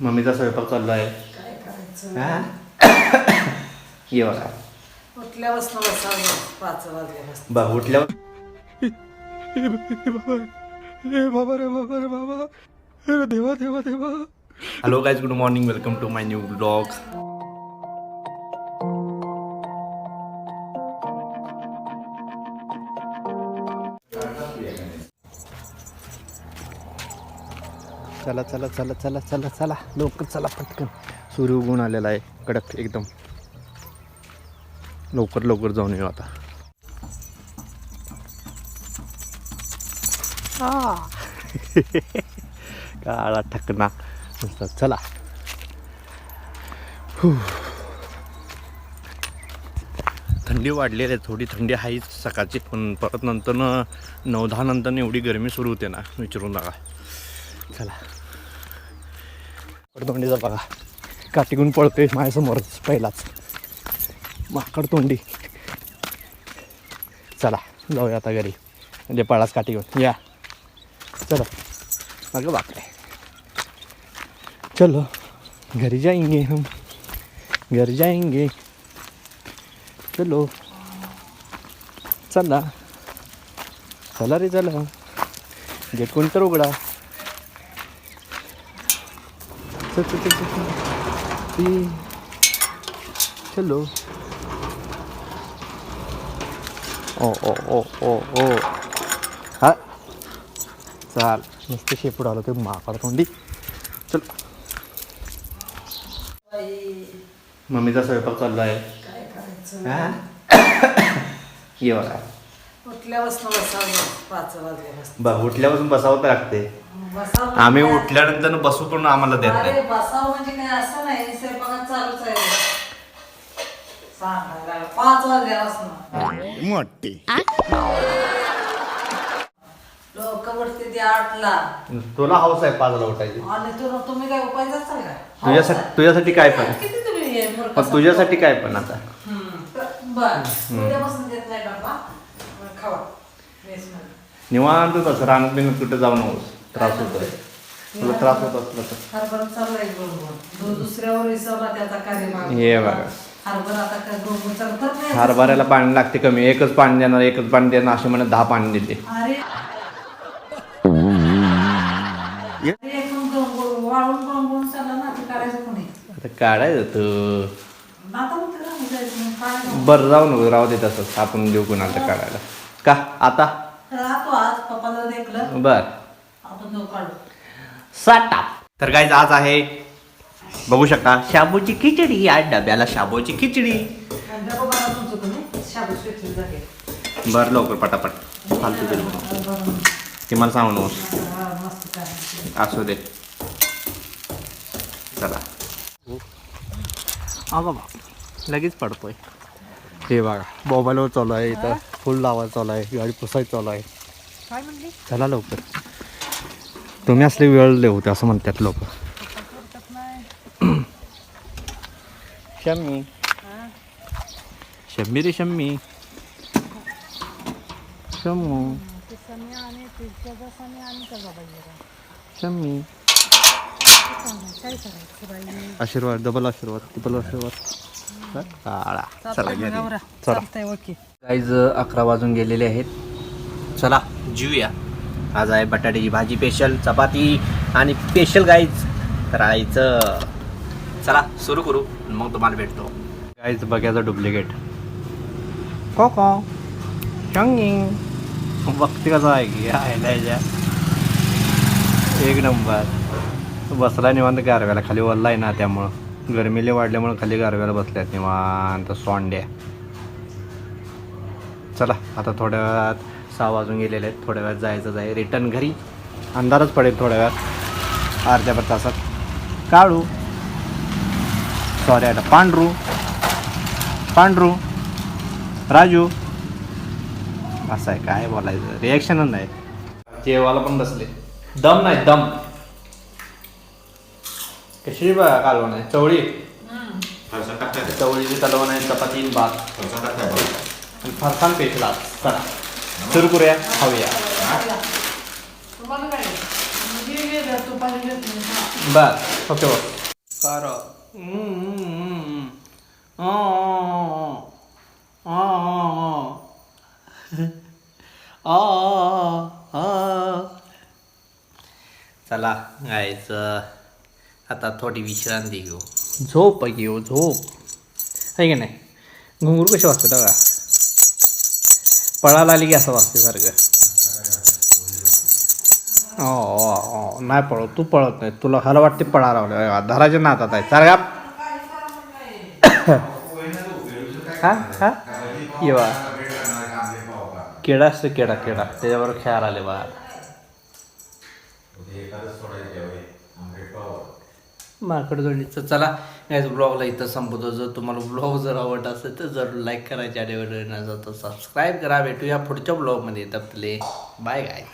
मम्मीचा स्वयंपाक चालू आहे काय करायचं? हा? ये बघा. उठल्यापासून बसावं. पाच वाजल्यापासून बघ उठल्यावर hello guys good morning welcome to my new blog चला चला चला चला चला चला. लवकर चला पटकन. सूर्य उगून आलेला आहे. कडक एकदम. लवकर लवकर जाऊन येऊ आता. काळा ठकना चला. थंडी वाढलेली आहे. थोडी थंडी आहेच सकाळची पण परत नंतर नऊ दहा नंतर एवढी गरमी सुरू होते ना. विचारू नका. चला. कडतोंडीचा बघा. काटिकून पळतोय माझ्यासमोरच पहिलाच. माकड तोंडी चला जाऊया आता घरी. म्हणजे पळाच काठी घेऊन. या. चला. अगं बापरे. चलो. घर जाएंगे हम. घर जाएंगे चलो. चला. चला रे चला. गेट कोण तर उघडा. चल चल चल चल, चल. ओ ओ ओ ओ ओ. हा. चाल. नुसतं शेपूट आलं ते माकड तोंडी. चल. मम्मीचा स्वयंपाक चालू आहे ये बघा. उठल्यापासून बसावं पाच वाजल्यापासून. बघ उठल्यापासून बसावं तर लागते आम्ही म्हणजे उठल्यानंतर बसू पण आम्हाला देत अरे नाही. बसावं म्हणजे काय? असं नाही. स्वयंपाकात चालूच आहे. पाच वाजल्यापासून मोठी. लोक उठते ते आठला तुला हाऊस आहे पाचला उठायची. आणि तुम्ही काय तुझ्यासाठी तुझ्यासाठी काय पण. किती तुम्ही मूर्ख पण तुझ्यासाठी काय पण आता. बर. उद्यापासून देत नाही खावा. निवांत रानात बिनत कुठं जाऊ नकोस त्रास होतोय तुला त्रास होत असला तर. हरभरा चाललाय बरोबर दु- दुसऱ्यावर विसरला त्याचा कार्यभाग हे बघा. हरभरा आता काय बरोबर चालत नाही? हरभऱ्याला पाणी लागते कमी. एकच पाणी देणार एकच पाणी देणार असे म्हणत दहा पाणी देते. अरे. अरे, पण गं- वाळून गळून चालला ना ते काढायचं कोणी? आता काढायचं तू आता मग त्याला म्हणायचं, मग काढायचं. बरं जाऊ नको राहू दे तसंच. आपण देऊ कुणाला तर काढायला. का? आता? राहतो आज पप्पाला देखलं. बर. साटा तर काय आज आहे बघू शकता शाबूची खिचडी या डब्याला शाबूची खिचडी. बर लवकर पटापट. फालतू ते मला सांगू नकोस काय असू दे. चला. हा बाबा लगेच पडतोय. हे बघा मोबाईलवर चालू आहे इथं फुल लावायला चालू आहे गाडी पुसायची चालू आहे. काय म्हणली? चला लवकर. तुम्ही असले वेळ होते असं म्हणतात लोक. शम्मी. शम्मी रे शम्मी. शम्मू. शम्मी. आशीर्वाद डबल आशीर्वाद डबल आशीर्वाद. काळा. चला. चला. चालतंय ओके. गाईज अकरा वाजून गेलेले आहेत. चला जीवया आज आहे बटाट्याची भाजी स्पेशल चपाती आणि स्पेशल गाईज करायचं चला सुरू करू मग तुम्हाला भेटतो. गाईज बघायचं डुप्लिकेट को को शंगिंग बघते कसं आहे की हायलायच्या एक नंबर. बसला निवांत गारव्याला खाली वल्ला आहे ना त्यामुळं. गरमीले वाढल्यामुळं खाली गारव्याला बसल्यात निवांत सोंड्या चला आता थोड्या वेळात सहा वाजून गेलेले आहेत. थोड्या वेळात जायचं आहे रिटर्न घरी. अंधारच पडेल थोड्या वेळात. अर्ध्या पर तासात. काळू. सॉरी आता पांढरू. पांढरू. राजू. असं आहे काय बोलायचं? रिॲक्शनच नाही. जेवायला पण बसले. दम नाही दम. कशी कालवण आहे? चवळी? चवळीची कालवण आहे चपाती भात. आणि फरसाण पेशला. चला. सुरू करूया खाऊया. बस ओके बघ कार चला गायचं आता थोडी विश्रांती घेऊ. झोप घेऊ झोप. आहे की नाही? घुंगरू कसे वाजतात बघा. पळायला आली की असं वाजते सारखं. हो हो हो. नाही पळत तू पळत नाही. तुला मला वाटते पळा लावलं धराच्या नातात आहे का हा हा. ये बा. किडा असतो किडा किडा. त्याच्यावर खेळायला आले बा. माकड जोडणीचं चला याच ब्लॉगला इथं संपवतो. जर तुम्हाला ब्लॉग जर आवडत असेल तर जरूर लाईक करायच्या चॅनल नसेल तर सबस्क्राईब करा. भेटूया पुढच्या ब्लॉगमध्ये तपले बाय गायज